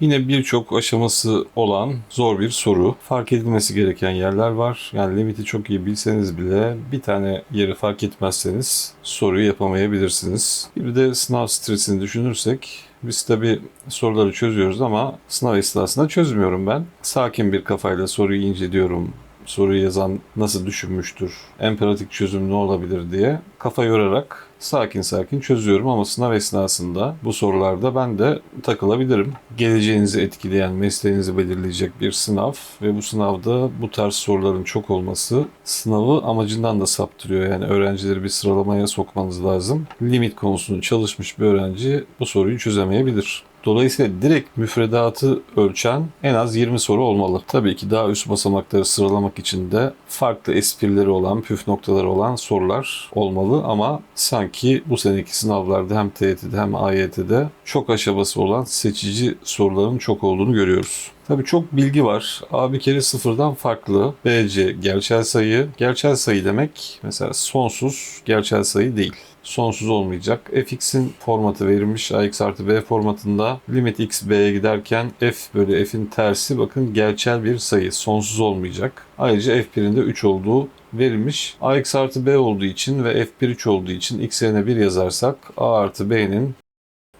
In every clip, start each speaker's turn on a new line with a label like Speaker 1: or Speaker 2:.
Speaker 1: Yine birçok aşaması olan zor bir soru. Fark edilmesi gereken yerler var. Yani limiti çok iyi bilseniz bile bir tane yeri fark etmezseniz soruyu yapamayabilirsiniz. Bir de sınav stresini düşünürsek biz tabi soruları çözüyoruz ama sınav esnasında çözmüyorum ben. Sakin bir kafayla soruyu inceliyorum. Soruyu yazan nasıl düşünmüştür, en pratik çözüm ne olabilir diye kafa yorarak sakin sakin çözüyorum ama sınav esnasında bu sorularda ben de takılabilirim. Geleceğinizi etkileyen, mesleğinizi belirleyecek bir sınav ve bu sınavda bu tarz soruların çok olması sınavı amacından da saptırıyor. Yani öğrencileri bir sıralamaya sokmanız lazım. Limit konusunu çalışmış bir öğrenci bu soruyu çözemeyebilir. Dolayısıyla direkt müfredatı ölçen en az 20 soru olmalı. Tabii ki daha üst basamakları sıralamak için de farklı esprileri olan, püf noktaları olan sorular olmalı ama sanki bu seneki sınavlarda hem TYT'de hem AYT'de çok aşaması olan seçici soruların çok olduğunu görüyoruz. Tabii çok bilgi var. A bir kere sıfırdan farklı. BC gerçel sayı. Gerçel sayı demek mesela sonsuz gerçel sayı değil sonsuz olmayacak. fx'in formatı verilmiş ax artı b formatında limit x b'ye giderken f bölü f'in tersi bakın gerçel bir sayı sonsuz olmayacak. Ayrıca f1'in de 3 olduğu verilmiş. ax artı b olduğu için ve f1 3 olduğu için x yerine 1 yazarsak a artı b'nin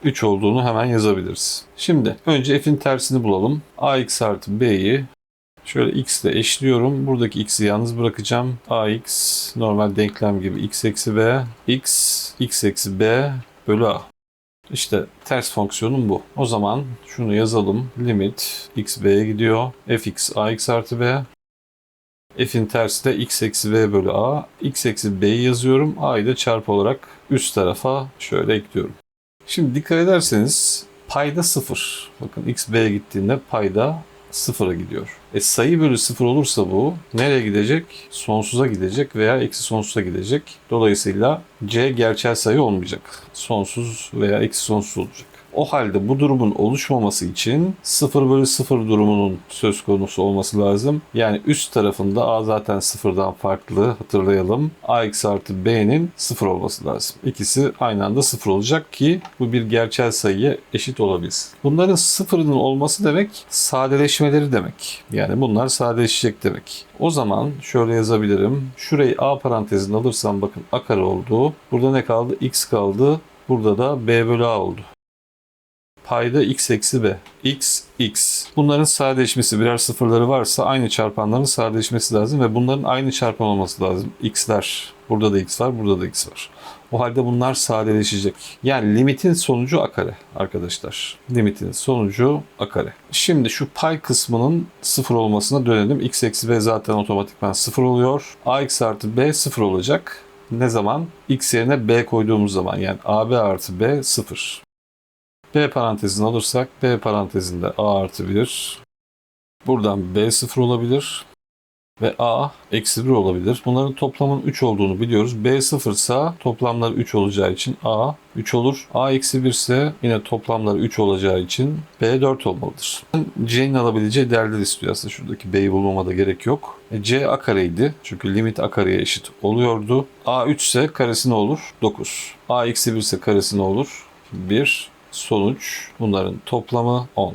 Speaker 1: 3 olduğunu hemen yazabiliriz. Şimdi önce f'in tersini bulalım. ax artı b'yi Şöyle x ile eşliyorum. Buradaki x'i yalnız bırakacağım. ax normal denklem gibi x eksi b x x eksi b bölü a. İşte ters fonksiyonum bu. O zaman şunu yazalım. Limit x b'ye gidiyor. fx ax artı b. f'in tersi de x eksi b bölü a. x eksi b'yi yazıyorum. a'yı da çarpı olarak üst tarafa şöyle ekliyorum. Şimdi dikkat ederseniz payda 0. Bakın x b'ye gittiğinde payda sıfıra gidiyor. E sayı bölü sıfır olursa bu nereye gidecek? Sonsuza gidecek veya eksi sonsuza gidecek. Dolayısıyla c gerçel sayı olmayacak. Sonsuz veya eksi sonsuz olacak. O halde bu durumun oluşmaması için 0 bölü 0 durumunun söz konusu olması lazım. Yani üst tarafında a zaten sıfırdan farklı hatırlayalım. ax artı b'nin 0 olması lazım. İkisi aynı anda 0 olacak ki bu bir gerçel sayıya eşit olabilsin. Bunların sıfırının olması demek sadeleşmeleri demek. Yani bunlar sadeleşecek demek. O zaman şöyle yazabilirim. Şurayı a parantezine alırsam bakın a kare oldu. Burada ne kaldı? x kaldı. Burada da b bölü a oldu payda x eksi b. x, x. Bunların sadeleşmesi birer sıfırları varsa aynı çarpanların sadeleşmesi lazım ve bunların aynı çarpan olması lazım. x'ler. Burada da x var, burada da x var. O halde bunlar sadeleşecek. Yani limitin sonucu a kare arkadaşlar. Limitin sonucu a kare. Şimdi şu pay kısmının sıfır olmasına dönelim. x eksi b zaten otomatikman sıfır oluyor. ax artı b sıfır olacak. Ne zaman? x yerine b koyduğumuz zaman yani ab artı b sıfır. B parantezini alırsak B parantezinde A artı 1. Buradan B sıfır olabilir. Ve A eksi 1 olabilir. Bunların toplamın 3 olduğunu biliyoruz. B sıfırsa toplamları 3 olacağı için A 3 olur. A eksi 1 ise yine toplamları 3 olacağı için B 4 olmalıdır. C'nin alabileceği değerleri istiyor aslında. Şuradaki B'yi bulmama da gerek yok. E, C A kareydi. Çünkü limit A kareye eşit oluyordu. A 3 ise karesi ne olur? 9. A eksi 1 ise karesi ne olur? 1 sonuç bunların toplamı 10.